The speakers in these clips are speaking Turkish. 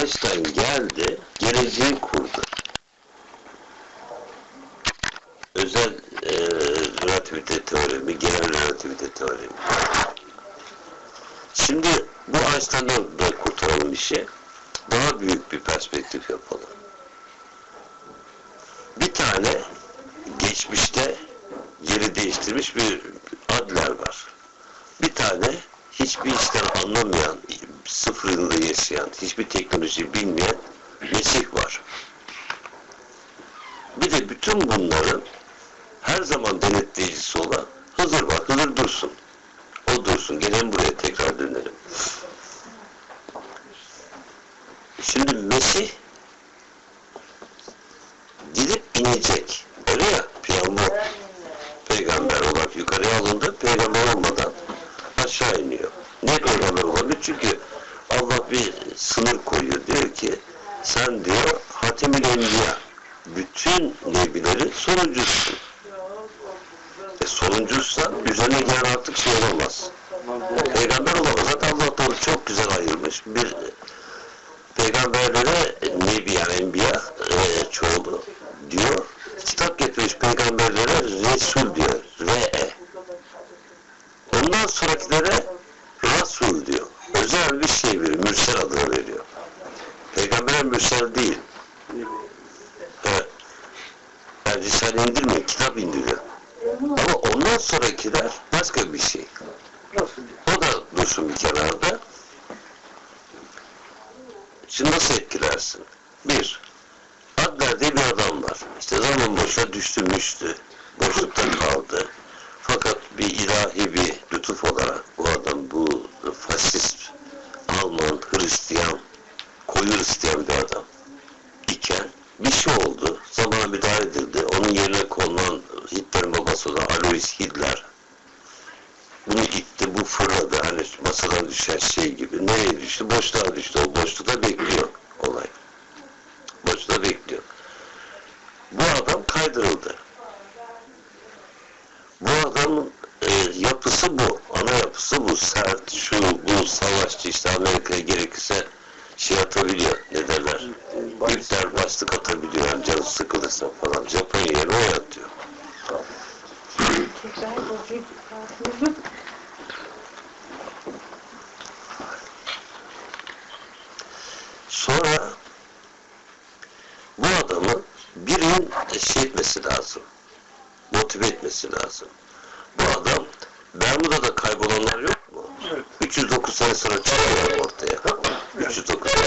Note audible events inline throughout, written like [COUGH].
Einstein geldi, geleceği kurdu. Özel e, relativite teoremi, genel relativite teoremi. Şimdi bu Einstein'dan da kurtaralım işi. Daha büyük bir perspektif yapalım. Bir tane geçmişte yeri değiştirmiş bir Adler var. Bir tane hiçbir işten anlamayan, sıfır yılında yaşayan, hiçbir teknoloji bilmeyen Mesih var. Bir de bütün bunların her zaman denetleyicisi olan Hızır var. Hızır dursun. O dursun. Gelelim buraya tekrar dönelim. Şimdi Mesih gidip inecek. Öyle ya plan bu. Peygamber olarak yukarıya alındı. Peygamber olmadan aşağı iniyor. Ne peygamber olabilir? Çünkü Allah bir sınır koyuyor. Diyor ki sen diyor Hatemül Enbiya bütün nebilerin sonuncusun. E sonuncuysa üzerine gelen artık şey olamaz. Peygamber olamaz. Zaten Allah da onu çok güzel ayırmış. Bir peygamberlere nebi yani enbiya e, çoğulu diyor. Kitap getirmiş peygamberlere Resul diyor. Re'e. Sonrakilere Rasul diyor. Özel bir şey veriyor. Mürsel adını veriyor. Peygambere mürsel değil. Evet. Yani Risale indirmiyor. Kitap indiriyor. Ama ondan sonrakiler başka bir şey. O da dursun bir kenarda. Şimdi nasıl etkilersin? Bir, Adler diye bir adam var. İşte zaman boşa düştü müştü. Boşlukta kaldı. Fakat bir ilahi bir lütuf olarak bu adam bu faşist, Alman, Hristiyan, koyu Hristiyan bir adam iken bir şey oldu. Zamana müdahale edildi. Onun yerine konulan Hitler'in babası olan Alois Hitler bunu itti, bu fırladı. Hani masadan düşen şey gibi. Nereye düştü? Boşluğa düştü. O boşlukta bekliyor olay. Boşluğa bekliyor. Bu adam kaydırıldı. Bu adamın e, yapısı bu. Ana yapısı bu. Sert, şu, bu, savaşçı işte Amerika'ya gerekirse şey atabiliyor. Ne derler? İpler başlık atabiliyor. Yani canı sıkılırsa falan. Japonya yerine o atıyor. Sonra bu adamı birinin şey etmesi lazım. Motive etmesi lazım. Bu adam Bermuda'da kaybolanlar yok mu? 309 sene sonra çıkıyor ortaya. 309 sene.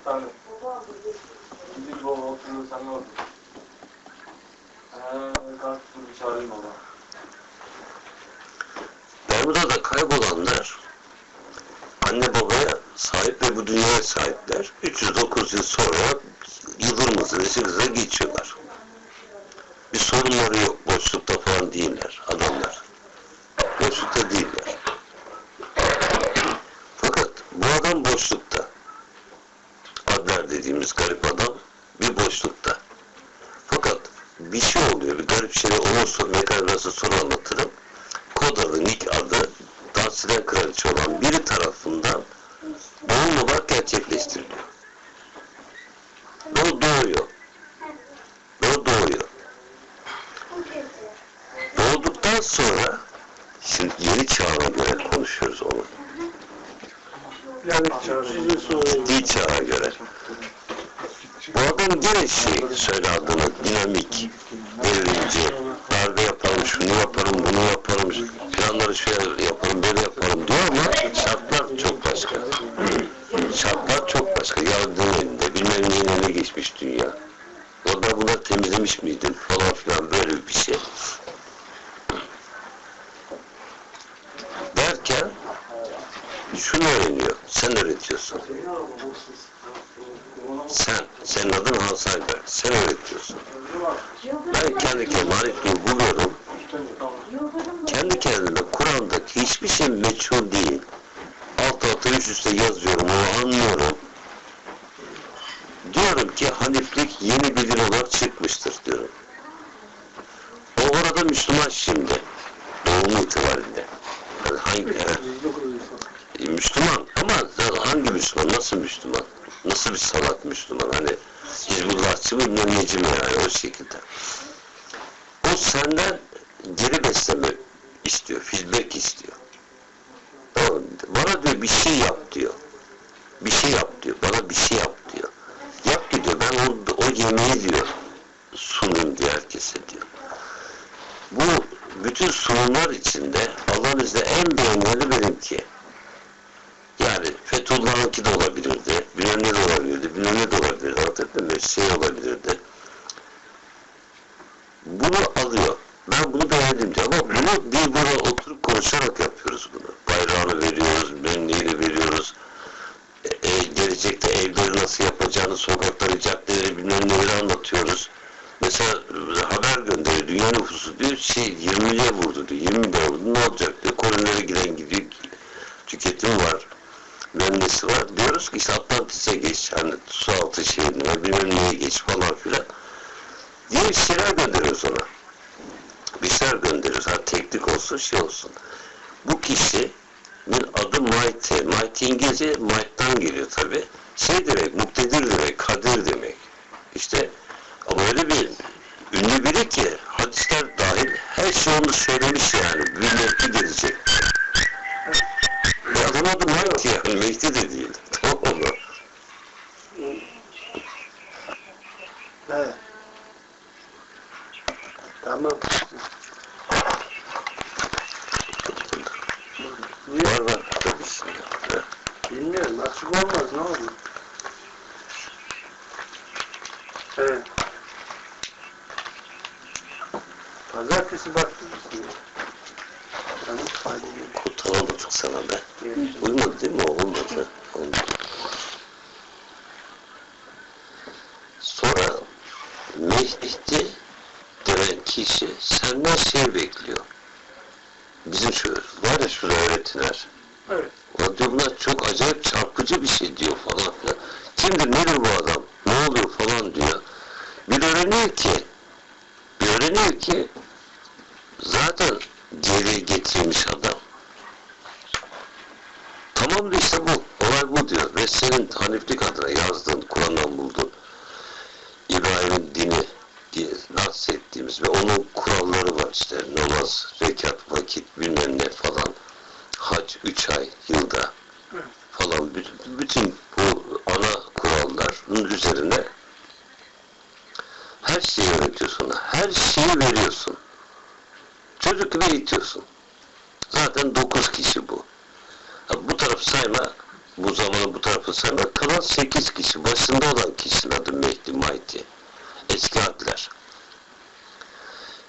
Efendim. Bu oturuyor sen ne oldu? Eee kalk dur bir çağırayım onu. Bermuda'da kaybolanlar anne babaya sahip ve bu dünyaya sahipler. 309 yıl sonra yıldırımızı vesile geçiyorlar. Bir sorunları yok. Boşlukta falan değiller adamlar. Boşlukta değiller. Fakat bu adam boşlukta. Adler dediğimiz garip adam bir boşlukta. Fakat bir şey oluyor, bir garip şey olursa nasıl sonra anlatırım. Kod adı, nick adı Dansilen kraliçe olan biri tarafından doğum olarak gerçekleştiriliyor. Ve o doğuyor. Ve o doğuyor. Doğduktan sonra şimdi yeni çağına göre konuşuyoruz onu. Yani. Ciddi çağa göre. Bu adam gene şey söyle adını dinamik, devrimci, darbe yaparım, şunu yaparım, bunu yaparım, planları şöyle yaparım, böyle yaparım diyor ama şartlar çok başka. Şartlar çok başka. Yardım elinde, bilmem neyin eline geçmiş dünya. O da bunları temizlemiş miydin falan filan böyle bir şey. Derken şunu öğreniyor. Sen öğretiyorsun. Sen, senin adın Hansayber. Sen öğretiyorsun. Ben kendi kendime Arifliği buluyorum. Kendi kendime Kur'an'daki hiçbir şey meçhul değil. Alt alta üst üste yazıyorum, onu anlıyorum. Diyorum ki Haniflik yeni bir din olarak çıkmıştır diyorum. O orada Müslüman şimdi. Doğum itibariyle. Yani hangi, e, Müslüman ama hangi Müslüman? Nasıl Müslüman? Nasıl bir salak Müslüman? Hani Hizbullahçı bilmem neci mi yani o şekilde. O senden geri besleme istiyor. Feedback istiyor. Bana diyor bir şey yap diyor. Bir şey yap diyor. Bana bir şey yap diyor. Yap diyor ben o, o yemeği diyor sunayım diye herkese diyor. Bu bütün sunumlar içinde Allah'ın izniyle en beğenili benimki. Yani Fethullah'ınki de olabilirdi, bilmem ne de olabilirdi, bilmem ne de olabilirdi, anlatabildim? Şey olabilirdi. Bunu alıyor. Ben bunu beğendim diyor ama bunu bir burada oturup konuşarak yapıyoruz bunu. Bayrağını veriyoruz, benliğini veriyoruz. E, e, gelecekte evleri nasıl yapacağını, sokakları, caddeleri bilmem neleri anlatıyoruz. Mesela e, haber gönderiyor, dünya nüfusu diyor, şey 20'ye vurdu diyor, 20 de vurdu, ne olacak diyor, koronere giren gidiyor, tüketim var, memnesi var. Diyoruz ki işte Atlantis'e geç, hani su altı şehrine, bilmem neye geç falan filan. Diye bir şeyler gönderiyoruz ona. Bir şeyler gönderiyoruz, ha teknik olsun, şey olsun. Bu kişinin adı Mighty. Mighty İngilizce Might'tan geliyor tabi. Şey demek, muktedir demek, kadir demek. İşte ama öyle bir ünlü biri ki hadisler dahil her şey onu söylemiş yani. Bir mevki gelecek. E adamın adı Mighty yani. Mehdi de değil. Tamam mı? Evet. Tamam. Niye? Var var. Tabii şimdi. Ha. Bilmiyorum. Açık olmaz. Ne olur? Evet. Pazartesi baktın mısın? Tamam. Hadi görüşürüz. Kurtaramadık sana be. Görüşürüz. Uymadı değil mi? o? Olmadı. Olmadı. Sonra Mehdi denen kişi senden şey bekliyor. Bizim şu var ya şurada öğretiler. Evet. O diyor bunlar çok acayip çarpıcı bir şey diyor falan filan. Kimdir nedir bu adam? Ne oluyor falan diyor. Bir öğreniyor ki bir öğreniyor ki zaten geri getirilmiş adam. Tamam da işte bu. Olay bu diyor. Ve senin Haniflik adına yazdığın, Kur'an'dan bulduğun İbrahim'in dini bahsettiğimiz ve onun kuralları var işte namaz, rekat, vakit bilmem ne falan hac 3 ay yılda falan bütün, bütün bu ana kuralların üzerine her şeyi öğretiyorsun. Her şeyi veriyorsun. Çocuk gibi eğitiyorsun. Zaten 9 kişi bu. Bu tarafı sayma, bu zamanı bu tarafı sayma, kalan 8 kişi. Başında olan kişinin adı Mehdi Maiti. Eski adlar.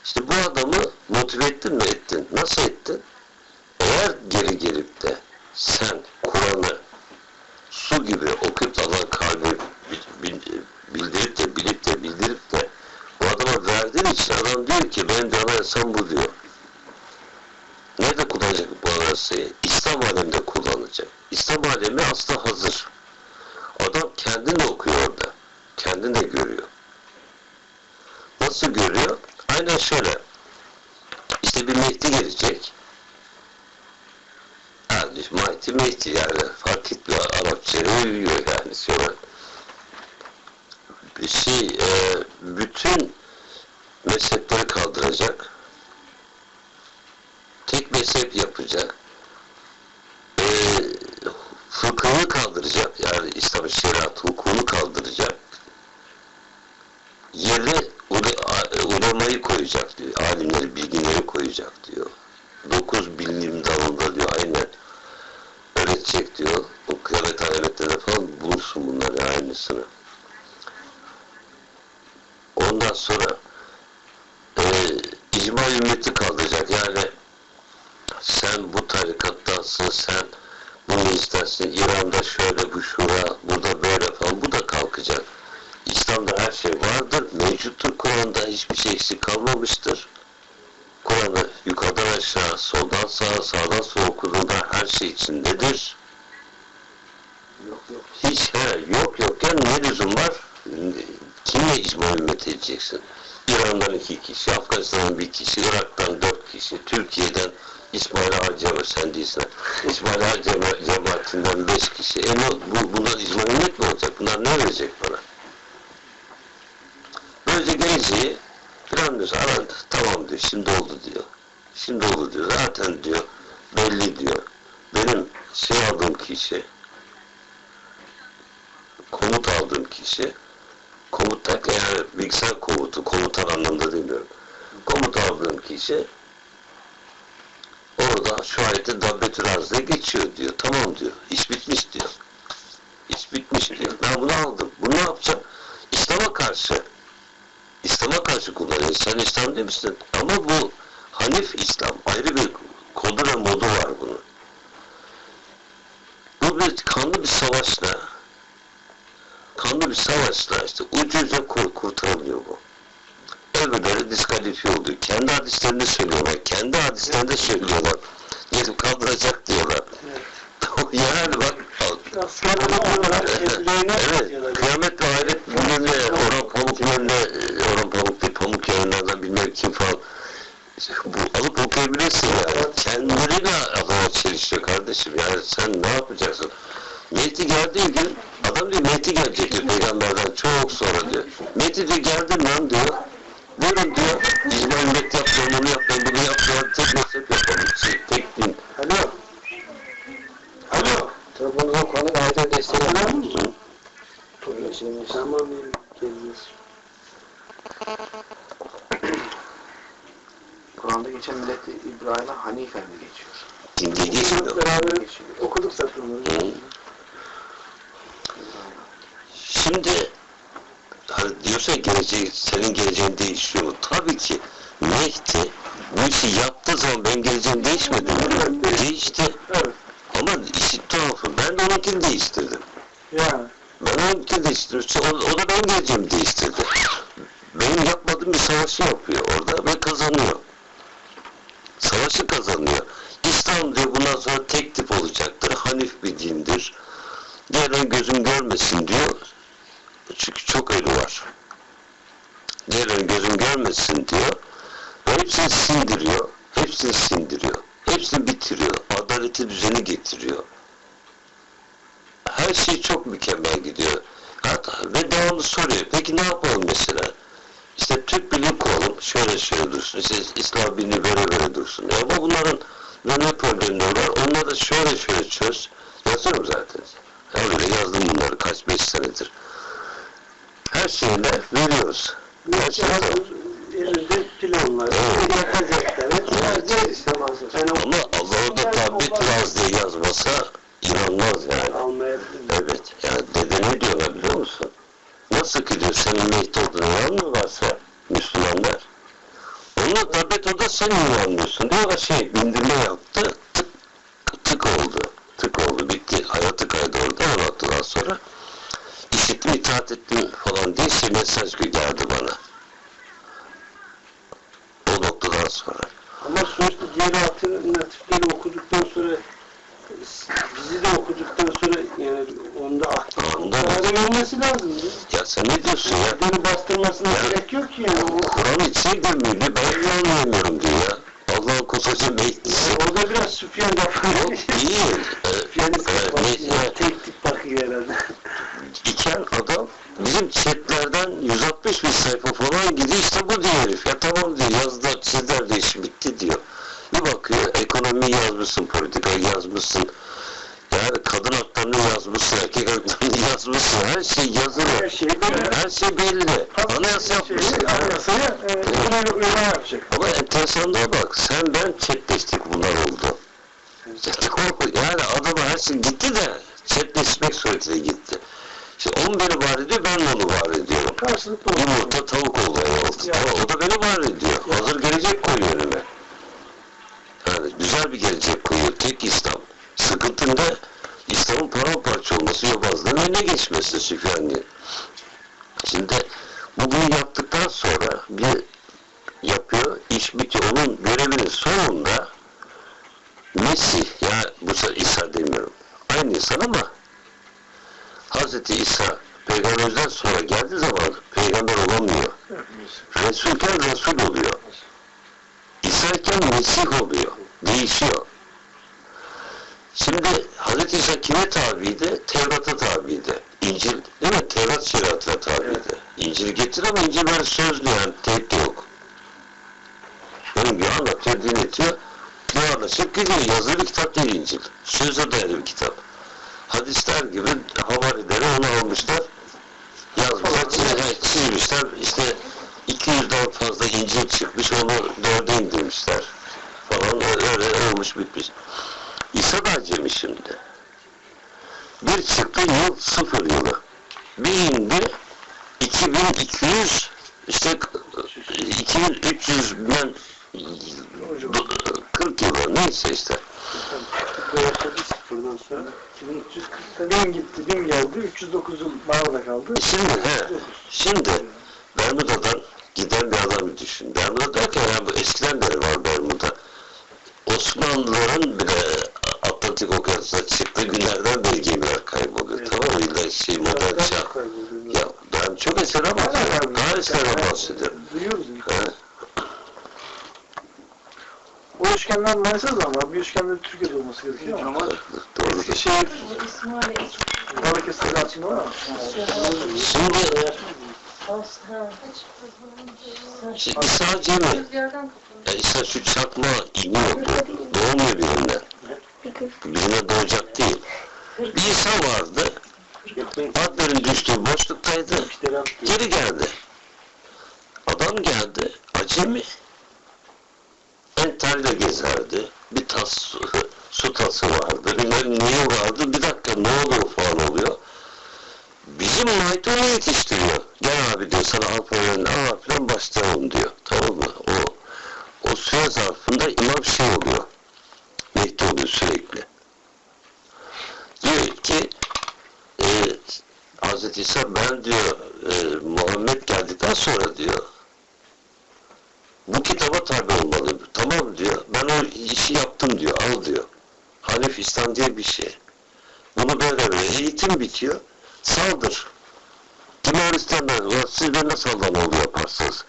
İşte bu adamı motive ettin mi ettin? Nasıl ettin? Eğer geri gelip de sen Kur'an'ı su gibi okuyup Allah'ın kalbi bildirip de bilip de bildirip de bu adama verdiğin için adam diyor ki benim de anayasam bu diyor. Nerede kullanacak bu anayasayı? İslam aleminde kullanacak. İslam alemi aslında hazır. Adam kendini okuyor orada. Kendini de görüyor. Nasıl görüyor? Aynen şöyle. İşte bir Mehdi gelecek. Yani Mahdi Mehdi yani fark etmiyor Arapçaya uyuyor yani sonra. Bir şey e, bütün mezhepleri kaldıracak. Tek mezhep yapacak. E, fıkhını kaldıracak. Yani İslam şeriat hukukunu kaldıracak. Ule- ulemayı koyacak diyor. Alimleri, bilginleri koyacak diyor. Dokuz bilim dalında diyor aynen öğretecek diyor. O kıyamet alametlerinde falan bulursun bunları aynısını. Ondan sonra e, icma ümmeti kaldıracak. Yani sen bu tarikattansın, sen bu meclistensin, İran'da şöyle, bu şura, burada böyle falan. Bu da kalkacak. İslam'da her şey vardır. Mevcuttur Kur'an'da hiçbir şey eksik kalmamıştır. Kur'an'ı yukarıdan aşağı, soldan sağa, sağdan sola okuduğunda her şey içindedir. Yok yok. Hiç he, yok yokken ne lüzum var? Kimle icma ümmet edeceksin? İran'dan iki kişi, Afganistan'dan bir kişi, Irak'tan dört kişi, Türkiye'den İsmail Cema, sen değilsin. İsmail Cema, cemaatinden beş kişi. E ne, bu, bunlar icmaiyet mi olacak? Bunlar ne verecek bana? Böylece geleceği planlıyoruz. Aradı. Tamam diyor. Şimdi oldu diyor. Şimdi oldu diyor. Zaten diyor belli diyor. Benim şey aldığım kişi komut aldığım kişi komut derken yani bilgisayar komutu, komutan anlamda demiyorum. Komut aldığım kişi orada şu ayette dabbetül arzaya geçiyor diyor. Tamam diyor. İş bitmiş diyor. İş bitmiş diyor. Ben bunu aldım. Bunu ne yapacağım? İslam'a karşı İslam'a karşı kullanıyor. Sen İslam demişsin. Ama bu Hanif İslam. Ayrı bir kodu ve modu var bunun. Bu bir kanlı bir savaşla kanlı bir savaşla işte ucuca kur, kurtarılıyor bu. Öbürleri diskalifiye oluyor. Kendi hadislerinde söylüyorlar. Kendi hadislerinde söylüyorlar. Gelip kaldıracak diyorlar. Yani bak Askerler olarak kendilerine Evet, kıyamet ve ahiret günlerine Orhan Pamuk yerine, e, Orhan Pamuk değil, Pamuk yayınlardan bilmem kim falan. Bu alıp okuyabilirsin yani. Kendileriyle adama çelişiyor kardeşim. Yani sen ne yapacaksın? Mehdi geldiği gün, adam diyor Mehdi gelecek diyor peygamberden çok sonra diyor. Mehdi diyor geldin lan diyor. Buyurun diyor, İcma ümmet yapmayın, bunu yapmayın, bunu yapmayın, tek mezhep yapalım. Şey, tek din. Alo. Alo. Telefonunuza konu ayrıca destek Alo. alır mısın? Paylaşılmış. Tamam yürü, geliriz. Kur'an'da geçen milleti İbrahim'e Hanife mi geçiyor? Din diye geçmiyor. Beraber okuduk zaten onu. Hı. Şimdi hani diyorsa geleceği, senin geleceğin değişiyor mu? Tabii ki Mehdi bu işi yaptığı zaman ben geleceğim değişmedi mi? Değişti. Evet. Ama işi tuhafı. Ben de onunkini değiştirdim. Ya. Ben onunkini değiştirdim. O, o da benim geleceğimi değiştirdi. Benim yapmadığım bir savaşı yapıyor orada ve kazanıyor. Savaşı kazanıyor. İslam diyor bundan sonra tek tip olacaktır. Hanif bir dindir. Diğerlerin gözüm görmesin diyor. Çünkü çok ölü var. Diğerlerin gözüm görmesin diyor. Hepsini sindiriyor. Hepsini sindiriyor. Hepsini bitiriyor. Adaleti düzeni getiriyor. Her şey çok mükemmel gidiyor. Hatta, ve devamlı soruyor. Peki ne yapalım mesela? İşte Türk Birliği kuralım. Şöyle şöyle dursun. İşte İslam Birliği böyle böyle dursun. Ama bunların ne problemleri var? Onları da şöyle şöyle çöz. Yazıyorum zaten. Öyle yazdım bunları kaç beş senedir. Her şeyle veriyoruz. Her var. Elimizde planlar. Evet. Yapacaklar. Hepsi İslam hazır. Yani Ama Allah orada tabi biraz diye yazmasa inanmaz yani. almayabilir. Evet. Yani dede ne diyorlar biliyor musun? Nasıl ki diyor senin olduğunu yalan mı varsa Müslümanlar? Onlar tabet o da sen inanmıyorsun. Diyorlar şey bindirme yaptı. Tık, tık oldu. Tık oldu. Bitti. Hayatı kaydı orada. Haftadan sonra. İşittim itaat ettim falan diye şey mesaj geldi bana. O noktadan sonra. Ama sonuçta diğer alternatifleri okuduktan sonra bizi de okuduktan sonra yani onda karar olması lazım. ya. Sen ne diyorsun ya? Beni bastırmasına Ya. gerek yok ki yani. Kur'an içine. Ne ben anlayamıyorum diyor ya. Allah'ın kosacı Mehdi'si. orada biraz Süfyan da Yok değil. Ee, Süfyan e, bakıyor, ne- tek tip bakıyor herhalde. İken adam bizim chatlerden 160 bin sayfa falan gidiyor işte bu diyor herif. Ya tamam diyor yazdılar çizdiler diyor işi bitti diyor. Bir bakıyor ekonomi yazmışsın, politikayı yazmışsın. Yani kadın haklarını yazmışsın, erkek haklarını yazmışsın. Her şey yazılı. Her şey böyle. Her şey belli. Anayasa yapmışsın. Şey, Anayasaya e, öyle öyle yapacak. Ama enteresanlığa bak. Sen ben chatleştik bunlar oldu. Yani adama her şey gitti de chatleşmek suretiyle gitti. İşte on beni var ediyor, ben onu var ediyorum. Karşılıklı. Yumurta tavuk oldu. oldu. Ya. Ama o da beni var ediyor. Hazır gelecek koyuyor önüme. Yani güzel bir gelecek koyuyor. Tek İslam. Sıkıntın da İslam'ın paramparça olması, yobazlığın önüne geçmesi Süfyan'ın. Şimdi bu bunu yaptıktan sonra bir yapıyor, iş bitiyor. Onun görevinin sonunda Mesih, ya bu sefer İsa demiyorum. Aynı insan ama Hazreti İsa peygamberden sonra geldiği zaman peygamber olamıyor. Resulken Resul oluyor. İsa İsa'yken Mesih oluyor. Değişiyor. Şimdi Hz. İsa kime tabiydi? Tevrat'a tabiydi. İncil, değil mi? Tevrat şeriatına tabiydi. İncil getir ama İncil sözlü yani tek yok. Benim bir anlatıyor, dinletiyor. Anlatacak gidiyor. Yazılı kitap değil İncil. Söze dayalı bir kitap. Hadisler gibi havarileri onu almışlar. Yazmışlar, çiz- çizmişler. İşte 200'den fazla İncil çıkmış, onu dörde indirmişler. Falan öyle olmuş bitmiş. İsa da acemi şimdi. Bir çıktı yıl sıfır yılı. Bir indi 2200 işte 2300 ben 40 yılı neyse işte. Başladı sıfırdan sonra. 2340'ta Bin gitti, bin geldi. 309 yıl mağarada kaldı. Şimdi he, şimdi Bermuda'dan giden bir adamı düşün. Bermuda derken ya bu eskiden beri var Bermuda. Osmanlıların bile Atlantik Okyanusu'na çıktığı günlerden beri gemiler kayboluyor. Tamam mı? İlla şey modern çağ. Ya ben çok eskiden bahsediyorum. Daha eskiden bahsediyorum. Duyuyoruz. He. O üçgenden Manisa'da ama bir üçgende de Türkiye'de olması gerekiyor ama. Doğrudur. Eskişehir, Balıkesir altında var ama. Şimdi şimdi İsa Cemi, ya İsa şu çakma iniyordu. Doğmuyor birinden. Birine doğacak değil. Bir İsa vardı. Adlerin düştüğü boşluktaydı. Geri geldi. Adam geldi. Acemi. Entel'de gezerdi. Bir tas su, [LAUGHS] su tası vardı. Bilmem niye vardı. Bir dakika ne oluyor falan oluyor. Bizim Might onu yetiştiriyor. Gel abi diyor sana Alpa'nın al falan başlayalım diyor. Tamam mı? O, o süre zarfında imam şey oluyor. Mehdi oluyor sürekli. Diyor ki e, Hz. İsa ben diyor e, Muhammed geldikten sonra diyor bu kitaba tabi olmalı. Tamam diyor. Ben o işi yaptım diyor. Al diyor. Hanif İslam diye bir şey. Bunu böyle böyle. Eğitim bitiyor. Saldır. Hristiyanlar var. Siz de nasıl Allah'ın yaparsınız?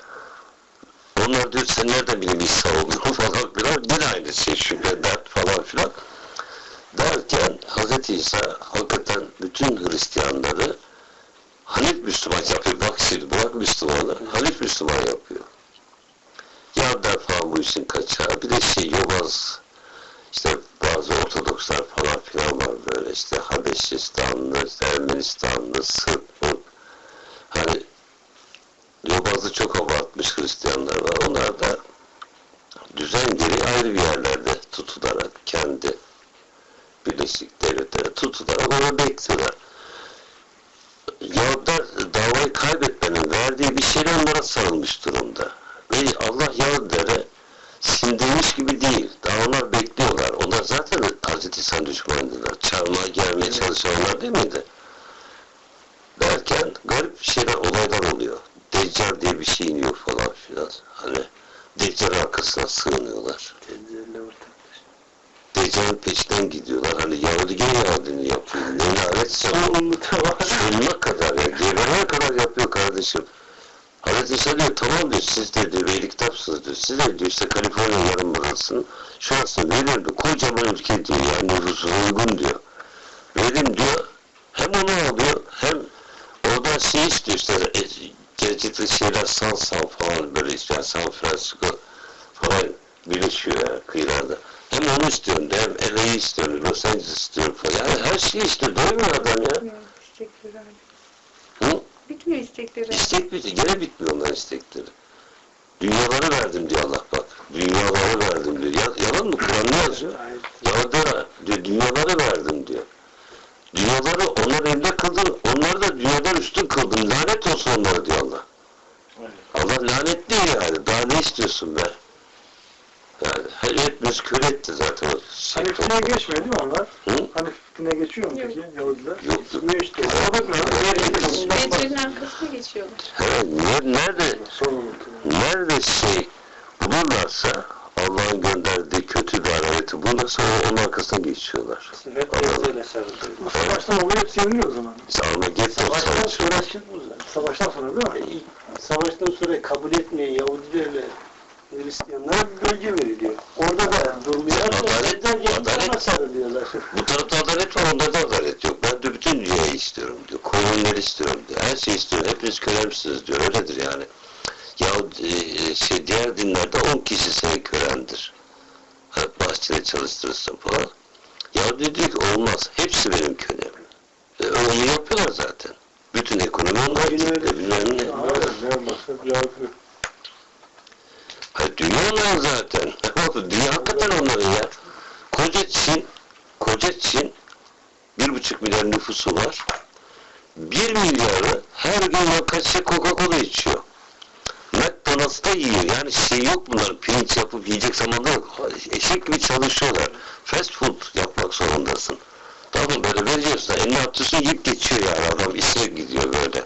Onlar diyor sen nereden bileyim İsa olduğunu [LAUGHS] falan filan. Yine aynı şey şüphe, dert falan filan. Derken Hz. İsa hakikaten bütün Hristiyanları Hanif Müslüman yapıyor. Bak şimdi bırak Müslümanı. Hanif Müslüman yapıyor. Ya defa bu işin kaçağı. Bir de şey yobaz işte bazı Ortodokslar falan filan var böyle işte Habeşistanlı, işte Ermenistanlı, Sırp. Hani yobazı çok abartmış Hristiyanlar var. Onlar da düzen gereği ayrı bir yerlerde tutularak kendi Birleşik Devletleri tutularak onu bekliyorlar. Yahudiler davayı kaybetmenin verdiği bir şeyle onlara sarılmış durumda. Ve Allah Yahudilere sindirmiş gibi değil. Daha onlar bekliyorlar. Onlar zaten Hz. İsa'nın düşmanıydılar. Çarmıha gelmeye çalışanlar değil miydi? Derken garip şeyler, olaylar oluyor. Deccal diye bir şey iniyor falan filan. Hani Deccal arkasına sığınıyorlar. Deccal'in peşinden gidiyorlar. Hani Yahudi gene Yahudini yapıyor. Ne lanet yapıyor. Sonuna kadar ya. Geberene kadar yapıyor kardeşim. Hazreti İsa diyor tamam diyor siz de diyor kitapsınız diyor. Siz de diyor işte Kaliforniya yarımadasının şurası verir diyor. Kocaman ülke diyor yani nüfusu uygun diyor. Verim diyor. Hem onu alıyor hem orada şey istiyor işte e, gelecekte şeyler San San falan böyle işte San Francisco falan birleşiyor yani kıyılarda. Hem onu istiyorum hem LA'yı istiyorum, Los Angeles istiyorum falan. Yani her şeyi istiyor. Doymuyor adam ya. Hı? Bitmiyor istekleri. İstek bitiyor. Gene bitmiyor onların istekleri. Dünyaları verdim diyor Allah bak. Dünyaları verdim diyor. Ya, yalan mı? Kur'an ne yazıyor? Yalan diyor. Dünyaları verdim diyor. Dünyaları onlar elinde kıldın. Onları da dünyadan üstün kıldın. Lanet olsun onlara diyor Allah. Allah lanetli yani. Daha ne istiyorsun be? Yani hepimiz kör etti zaten. o. Hanifine geçmiyor değil mi onlar? Hı? Hanifine geçiyor mu peki Yahudiler? Yok. Geçmiyor işte. Kusura bakma. Beceri'nin arkasına geçiyorlar. He, ner- nerede nerede şey bulurlarsa Allah'ın gönderdiği kötü bir alameti bulurlarsa onun arkasına geçiyorlar. Sarılıyor. Bu savaştan dolayı hepsi yeniliyor o zaman. İşte Armageddon Savaştan sonra. Savaştan sonra değil mi? Savaştan sonra kabul etmeyen Yahudilerle Hristiyanlara bir bölge veriliyor. Orada da durmuyor. Adalet- Adalet, sarılıyorlar. [LAUGHS] Bu tarafta adalet var, onda da adalet yok. Ben de bütün dünyayı istiyorum diyor. Kolonileri istiyorum diyor. Her şeyi istiyorum. Hepiniz kölemsiniz diyor. Öyledir yani. Ya e, şey diğer dinlerde 10 kişi seni kölendir. Bahçede çalıştırırsın falan. Ya diyor ki olmaz. Hepsi benim kölem. E, onu yapıyorlar zaten. Bütün ekonomi onlar öyle. Bilmem ne. Aynen, ne Hayır, [LAUGHS] dünya onların zaten. dünya hakikaten onların ya. Koca Çin, koca Çin bir buçuk milyar nüfusu var. Bir milyarı her gün yaklaşık Coca-Cola içiyor. McDonald's'ta yiyor. Yani şey yok bunlar. Pirinç yapıp yiyecek zamanda yok. Eşek gibi çalışıyorlar. Fast food yapmak zorundasın. Tamam böyle veriyorsun. Eline atıyorsun yiyip geçiyor yani adam işe gidiyor böyle.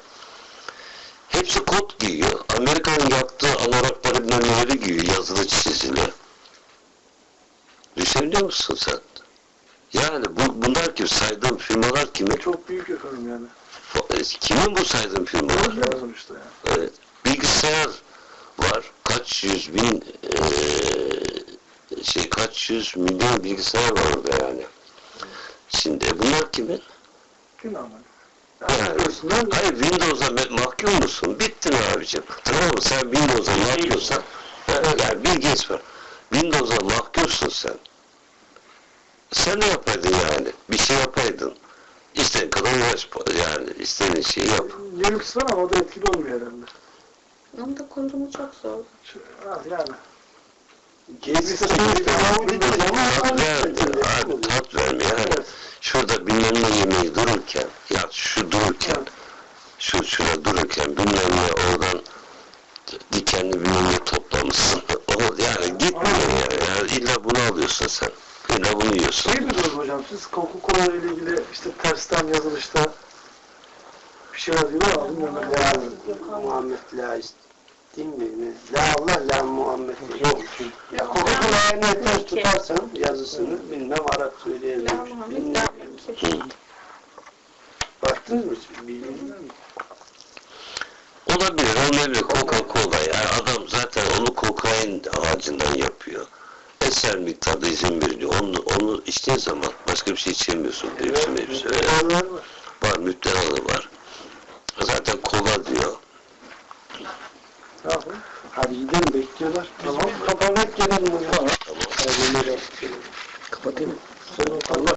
Hepsi kot giyiyor. Amerika'nın yaptığı anorakları bilmem neleri giyiyor. Yazılı çizili. Düşünebiliyor musun sen? Yani bu, bunlar kim? Saydığım firmalar kimin? Çok büyük efendim yani. Kimin bu saydığım firmalar? Lazım işte yani. Evet. Bilgisayar var. Kaç yüz bin eee, şey kaç yüz milyon bilgisayar var orada yani. Şimdi bunlar kimin? Günah mı? Yani, hayır Windows'a mahkum musun? Abicim. Tamam mı? Sen Windows'a mahkumsan yani bir geç var. Windows'a mahkumsun sen. Sen ne yapaydın yani? Bir şey yapaydın. İstediğin kadar uğraş yani istediğin şeyi yap. Linux var ama o da etkili olmuyor herhalde. Onun da kurulumu çok zor. Ha, yani. Ama. Abi tat vermiyor. Yani şurada bilmem ne yemeği dururken ya şu dururken şu şurada dururken bilmem ne oradan dikenli bilmem ne toplamışsın. [LAUGHS] Yani gitmiyor yani. yani. illa bunu alıyorsun sen. İlla bunu yiyorsun. Şey biliyoruz hocam siz Coca-Cola ile ilgili işte tersten yazılışta bir şeyler diyorlar ama bilmiyorum. La. Muhammed la ist- değil mi? La Allah la Muhammed yok. Ya Coca-Cola'ya ne ters tutarsan yazısını bilmem Arap La söyleyememiş. Muhammed. La Baktınız mı? Olabilir. Olabilir. Coca-Cola. Yani adam zaten onu kokain ağacından yapıyor. Eser miktarda izin veriliyor. Onu, onu içtiğin zaman başka bir şey içemiyorsun. Şey evet, mevsim, mevsim. Öyle. Var, var müptelalı var. Zaten kola diyor. Tamam. Hadi gidelim bekliyorlar. Tamam. Kapanak gelelim. Tamam. Kapatayım mı? Allah